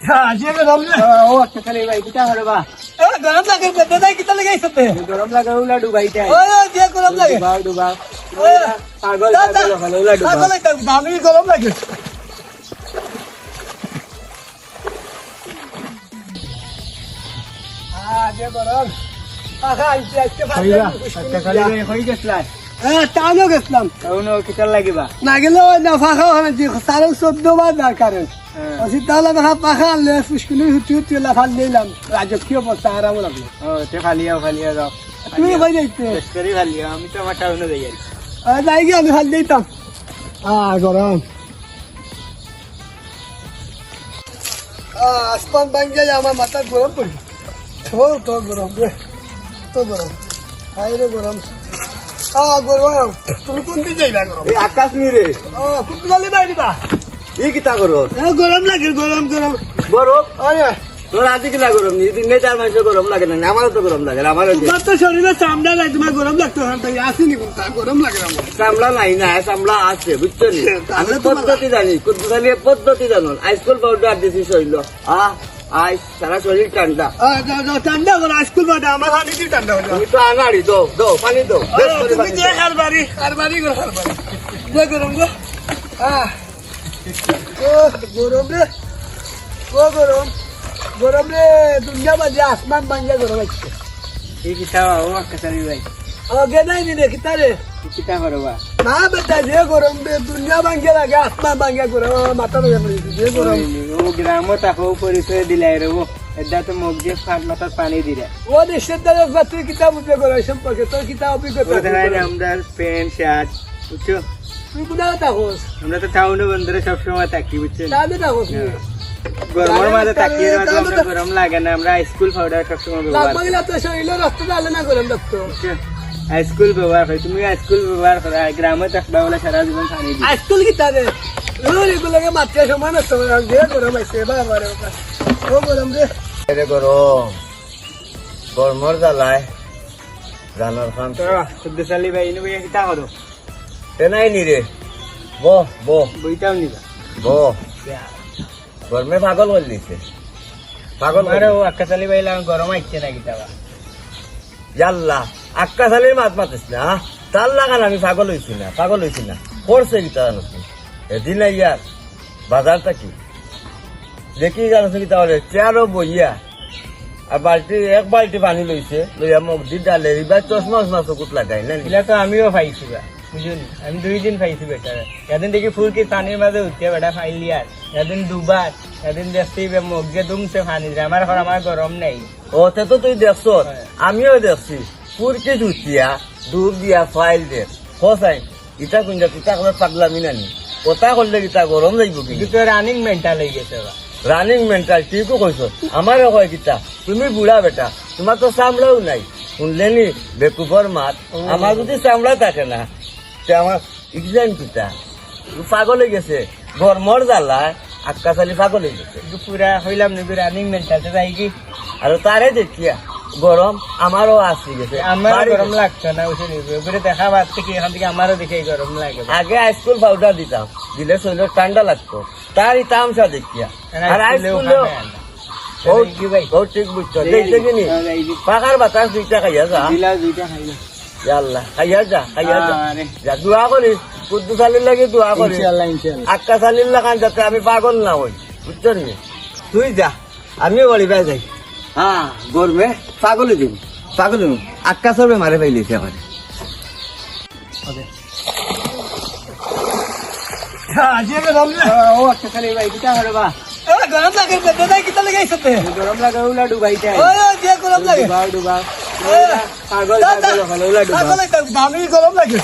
গরম বা। এ গরম লাগে কিতা লাগে সাথে গরম লাগে। উলা ডুবাইতে গরম লাগে। গরম। লাগে কই গেছলা হ্যাঁ টাউনও গেছিলাম। তাউনো কিতা লাগিবা? না গেলে ওই না ফাঁকা হয় যে তারও চোদ্দ বার দরকার অসি তাহলে দেখা পাখা আনলে ফুসকুনি হুতি হুতি লাফাল দিলাম রাজকীয় অবস্থা আরাম লাগল। ও তে আও খালি আও তুমি ভাই দেখতে লস্করি খালি আমি তো আমার টাউনে যাই আর যাই গিয়ে আমি ফাল দিতাম। আহ গরম। আসমান ভাঙ্গে আমার মাথা গরম পড়ি তো গরম রে তো গরম। হাই রে গরম। আহ গরম তুমি কোন দিকে যাইবা গরম এই আকাশ নি রে ও কোন দিকে বাইরিবা ই কিতা করো গরম? লাগে গরম গরম। গরম? আরে। তোর আজকে কিলা গরম? নি দিনে চার মাসে গরম লাগে না আমারও তো গরম লাগে আমারও তোমার তো শরীরে চামড়া নাই তোমার গরম লাগতো হ্যাঁ তাই আসেনি কোন তার গরম লাগে আমার। চামড়া নাই না চামড়া আছে বুঝছ নি? আমি পদ্ধতি জানি কুদ্দুখালি পদ্ধতি জানো আইসকল পাউডার দিছি শরীর আহ আই সারা শরীর ঠান্ডা ঠান্ডা করো স্কুল বাদে আমার হানি কি ঠান্ডা হয়ে তুমি তো আনাড়ি দো দো পানি দো করে তুমি পানি যে দাও। হারবারি হারবারি গো হারবারি। যে গরম গো। আহ গরম রে। ও গরম। গরম রে দুনিয়া বাজে আসমান বাঙ্গা গরম আছে এই কিতা ও আকাশারি ভাই। কিতা রে এই কিতা করবা না বেটা যে গরম রে দুনিয়া বাঙ্গে লাগে আসমান বাঙ্গা গরম আমার মাথা রয়ে পড়েছে যে গরম ও গ্রামত আকৌ পরিচয় দিলাই রে ও এদা তো মোক যে ফাট মাথাত পানি দিলে ও দেশের দ্বারা বাতিল কিতাব উঠে করে সম্পর্কে তোর কিতাব অভিজ্ঞতা আমরা প্যান্ট শার্ট বুঝছ তুই কোথাও থাকোস আমরা তো টাউনে বন্ধুরা সবসময় থাকি বুঝছ থাকোস গরমের মাঝে আমরা গরম লাগে না আমরা স্কুল পাউডার সবসময় ব্যবহার লাগবে গেলে তো শরীরে রক্ত ডালে না গরম রক্ত স্কুল ব্যবহার করি। তুমি স্কুল ব্যবহার করা। গ্রামে থাকবা বলে সারা জীবন দিই। আজকাল কি তারে ওর এগুলোকে মাত্রা সমান আছে যে গরম আছে বাবা রে বাবা। ও গরম রে। রে গরম। গরমর জ্বালায়। জানার খান খুদ্দশালী ভাই ইনু ভাই কিতা করো? এ নাই নি রে। ব ব বইটাও নিবা ব গরমে পাগল করে দিছে। পাগল আরে ও আকাশালী ভাই লাগ গরম আইছে না কিতাবা জাল্লা আকাশালীর মাত মাতিস না? তার লাগান আমি পাগল হইছি না পাগল হইছি না। করছে কিতা জানো এদিন ইয়ার বাজার থাকি দেখি জানো কিতা বলে চেয়ারও বইয়া। আর বাল্টি এক বাল্টি পানি লইছে লইয়া মোক দি ডালে এবার চশমা চশমা চকুত লাগাই না এগুলা তো আমিও পাইছি বা বুঝুন আমি দুই দিন পাইছি বেটা। এদিন দেখি ফুলকি পানির মাঝে উঠিয়ে বেটা ফাইলি আর এদিন দুবার এদিন দেখছি যে দুমছে পানি। আমার ঘর আমার গরম নেই। ও তে তো তুই দেখছ হ্যাঁ। আমিও দেখছি। পুরকে জুতিয়া ডুব দিয়া ফাইল দে। খসাই ইটা কুঞ্জা কিতা করে পাগলামি নানি। কথা করলে কিতা গরম লাগব কিন্তু। কি তো রানিং মেন্টাল হয়ে গেছে রানিং মেন্টাল ঠিকও কইছ আমারও কয় কিতা তুমি বুড়া বেটা তোমার তো চামড়াও নাই। শুনলে নি বেকুফর মাত? আমার যদি চামড়া থাকে না তে আমার ইকজান কিতা? পাগল হয়ে গেছে। গরমর জ্বালায় আক্কা চালি পাগল হয়ে গেছে। কিন্তু পুরা হইলাম নাকি রানিং মেন্টাল যাই কি? আর তারে দেখিয়া গরম আমারও আসি গেছে। আমার গরম। লাগছে না নিবি উপরে দেখা পাচ্ছে কি এখান থেকে আমারও দেখে গরম লাগে। আগে হাইস্কুল পাউডার দিতাম দিলে শরীর ঠান্ডা লাগতো। তার তামসা দেখিয়া। আর ঠিক বুঝছ। পাখার বাতাস দুইটা খাইয়া যা। দুইটা আল্লাহ খাইয়া যা খাইয়া যা। যা দোয়া করিস। লাগে দোয়া করিস। লাগান যাতে আমি পাগল না হই। বুঝছ নি? তুই যা বাড়ি যাই। হ্যাঁ গরমে পাগল দিন পাগল আক্কা সবে মারে পাইলিছে আমার আজকে গরম রে ও একটা খালি ভাই কিতা করে বা। গরম লাগে বেদে দাই কিতা লাগে সাথে গরম লাগে উলা ডুবাইতে ও যে গরম লাগে। ডুবাও ডুবাও। পাগল পাগল উলা ডুবাও। পাগল গরম লাগে।